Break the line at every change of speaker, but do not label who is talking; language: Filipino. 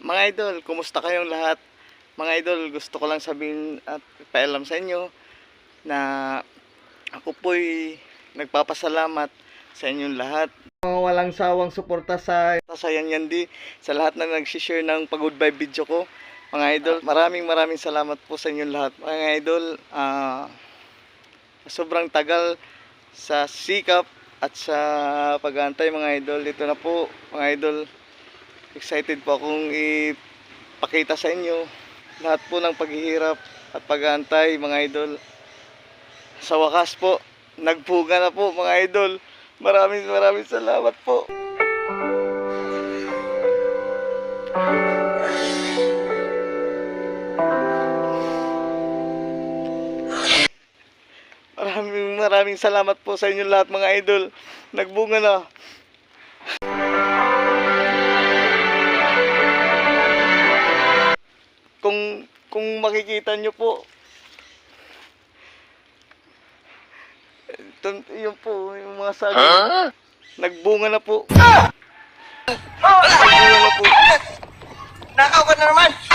Mga idol, kumusta kayong lahat? Mga idol, gusto ko lang sabihin at paalam sa inyo na ako po'y nagpapasalamat sa inyong lahat. Mga walang sawang suporta sa sa Yanyandi, sa lahat na nag-share ng pag-goodbye video ko. Mga idol, maraming maraming salamat po sa inyong lahat. Mga idol, ah, sobrang tagal sa sikap at sa pag-aantay mga idol. Dito na po mga idol. Excited po akong ipakita sa inyo lahat po ng paghihirap at pag-aantay mga idol. Sa wakas po, nagpuga na po mga idol. Maraming maraming salamat po. Maraming maraming salamat po sa inyo lahat mga idol. Nagbunga na. Kung kung makikita nyo po ito, yun po, yung mga saging. Nagbunga na po. Nagbunga na po.
Nakaw ka na naman!